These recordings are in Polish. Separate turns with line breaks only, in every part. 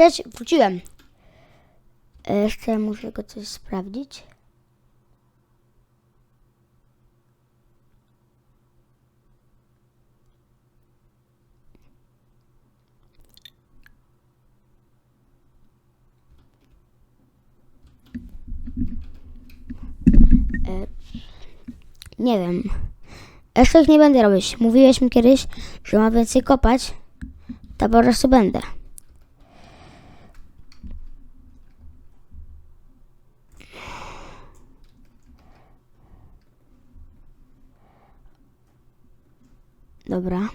Cześć, wróciłem. Jeszcze muszę go coś sprawdzić. E, Nie wiem. Jeszcze ich nie będę robić. Mówiłeś mi kiedyś, że mam więcej kopać. To po prostu będę. Dobra.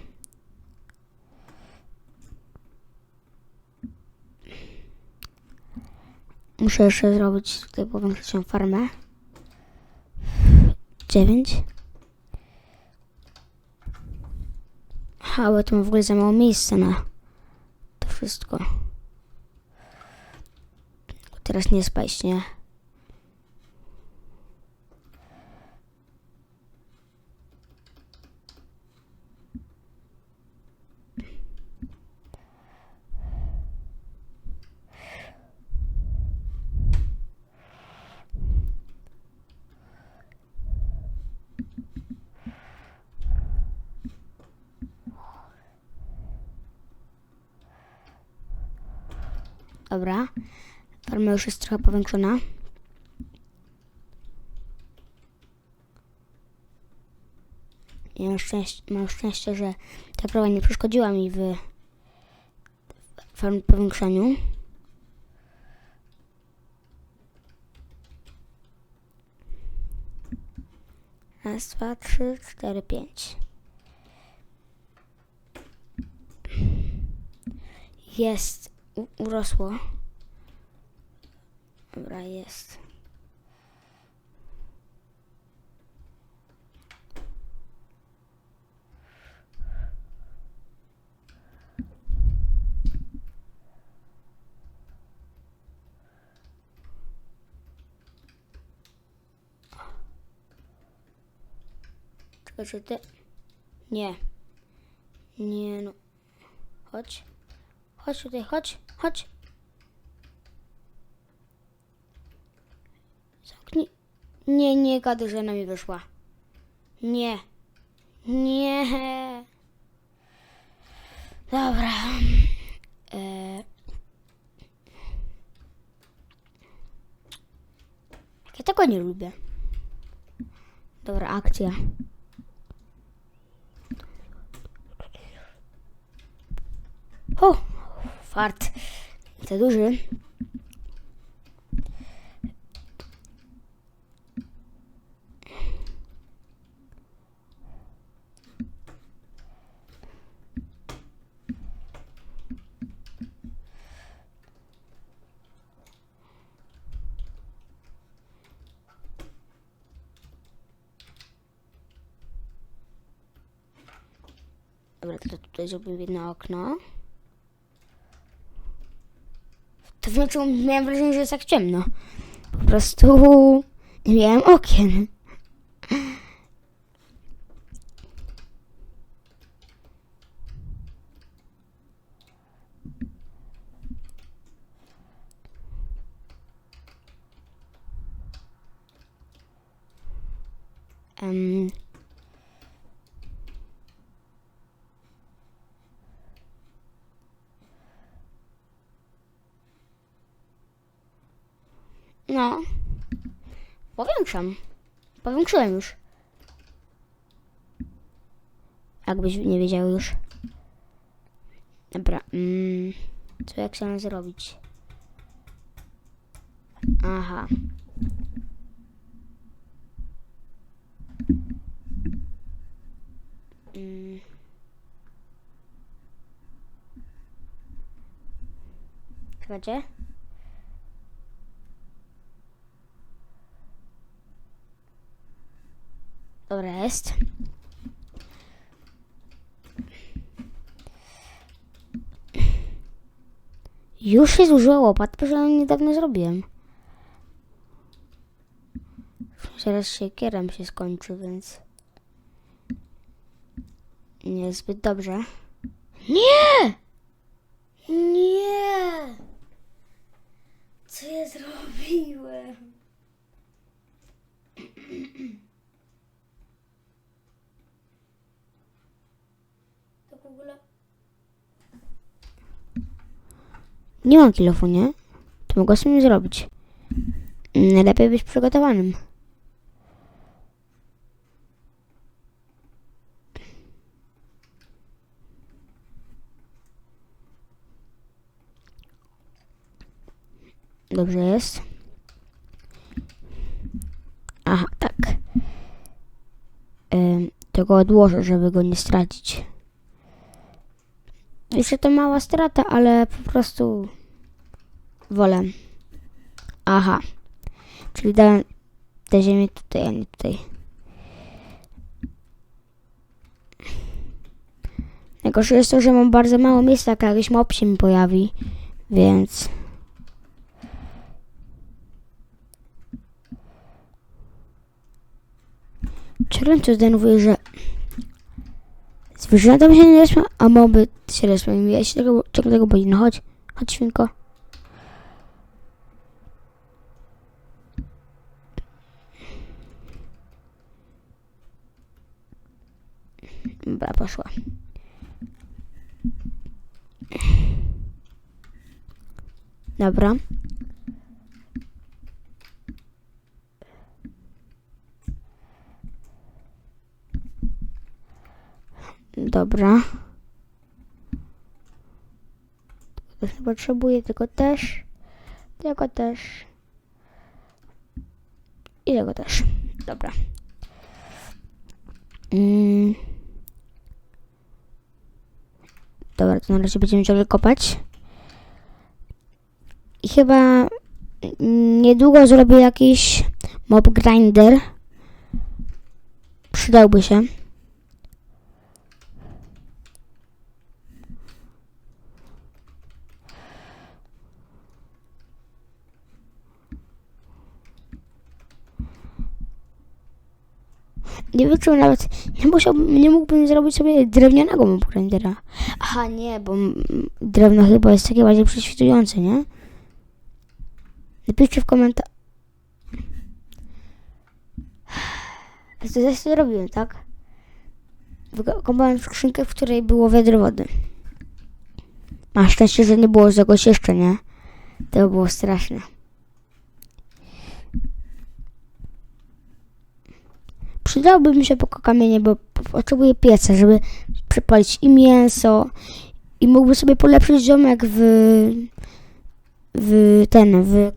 Muszę jeszcze zrobić tutaj powiększoną farmę. Dziewięć. Aha, bo tu w ogóle za mało miejsca na to wszystko. Teraz nie spaść, nie? Dobra. Farma już jest trochę powiększona. Ja mam szczęście, mam szczęście, że ta prawa nie przeszkodziła mi w farm powiększaniu. Raz, dwa, trzy, cztery, pięć. Jest. Urosło. Dobra, jest. Czy ty... Nie. Nie, no. Chodź. Chodź tutaj, chodź, chodź. Zamknij. Nie, nie gadaj, że na mnie wyszła. Nie. Nie. Dobra. E... Ja tego nie lubię. Dobra, akcja. O, fart. Za duży. Dobra, to tutaj zrobimy jedno okno. To znaczy, miałem wrażenie, że jest tak ciemno. Po prostu nie miałem okien. Em, No. Powiększam. Powiększyłem już. Jakbyś nie wiedział już. Dobra. Mm, co jak chcę zrobić? Aha. Mm. Czekajcie. jest. Już się zużyła łopatka, że niedawno zrobiłem. Teraz siekierem się skończy, więc... Niezbyt dobrze. Nie! Nie!
Co ja zrobiłem?
Nie mam kilofu? To mogę sobie zrobić. Najlepiej być przygotowanym. Dobrze jest. Aha, tak. Ym, to go odłożę, żeby go nie stracić. Jeszcze to mała strata, ale po prostu wolę. Aha. Czyli dałem tę ziemię tutaj, a nie tutaj. Najgorsze jest to, że mam bardzo mało miejsca, jak jakiś mob się mi pojawi, więc... Czerwony to zdenerwuje, że zwierzęta mi się nie respią, a moby się respią. Ja się tego, czego tego boję. No chodź, chodź świnko. Dobra, poszła. Dobra. Dobra. Też nie potrzebuję, tylko też. Tylko też. I tego też. Dobra. Mm. Dobra, to na razie będziemy ciągle kopać. I chyba mm, niedługo zrobię jakiś mob grinder. Przydałby się. Nie czy nawet nie musiałbym, nie mógłbym zrobić sobie drewnianego grindera. Aha, nie, bo drewno chyba jest takie bardziej prześwitujące, nie? Napiszcie w komentarzu. To ja to robiłem, tak? Wykopałem skrzynkę, w której było wiadro wody. Na szczęście, że nie było czegoś jeszcze, nie? To było straszne. Przydałby mi się poko kamienie, bo potrzebuję pieca, żeby przypalić i mięso i mógłby sobie polepszyć ziomek w w ten, w em,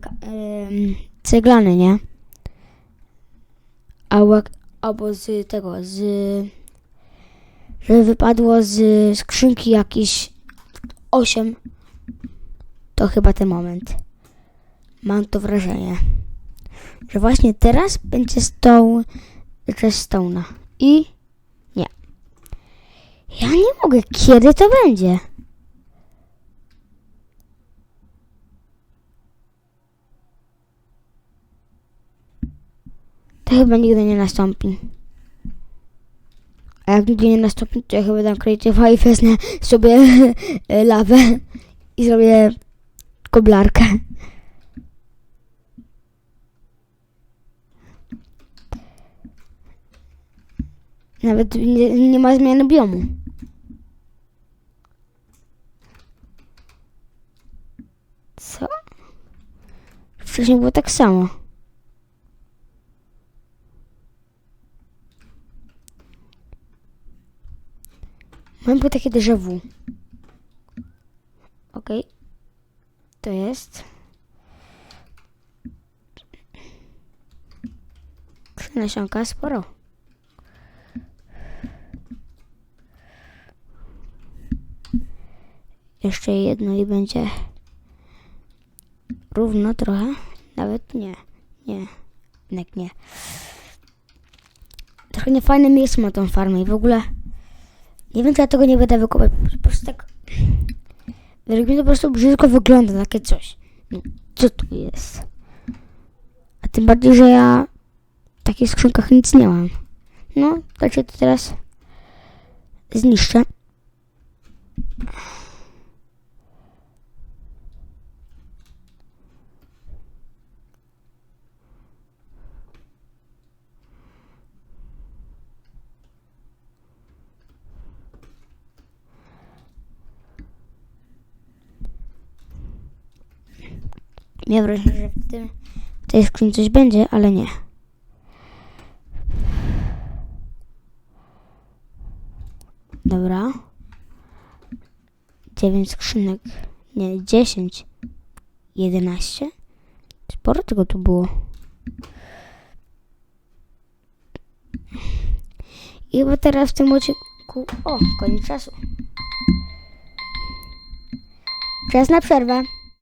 ceglany, nie? Albo, albo z tego, z żeby wypadło z skrzynki jakieś 8 to chyba ten moment. Mam to wrażenie, że właśnie teraz będzie stone Redstone'a. I nie. Ja nie mogę. Kiedy to będzie? To chyba nigdy nie nastąpi. A jak nigdy nie nastąpi, to ja chyba dam Creative'a i wezmę sobie lawę i zrobię koblarkę. Nawet nie, nie ma zmiany biomu. Co? Wcześniej było tak samo. Mam było takie déjà vu. Okej. To jest. Nasionka, sporo. Jeszcze jedno i będzie równo trochę. Nawet nie. Nie. Jednak nie. Trochę niefajne miejsce ma tą farmę i w ogóle nie wiem, tego nie będę wykopać. Po prostu tak według mnie to po prostu brzydko wygląda takie coś. No, co tu jest? A tym bardziej, że ja w takich skrzynkach nic nie mam. No, tak się to teraz zniszczę. Miałem wrażenie, że w, tym, w tej skrzynce coś będzie, ale nie. Dobra. Dziewięć skrzynek. Nie, dziesięć. Jedenaście. Sporo tego tu było. I chyba teraz w tym odcinku... O, koniec czasu. Czas na przerwę.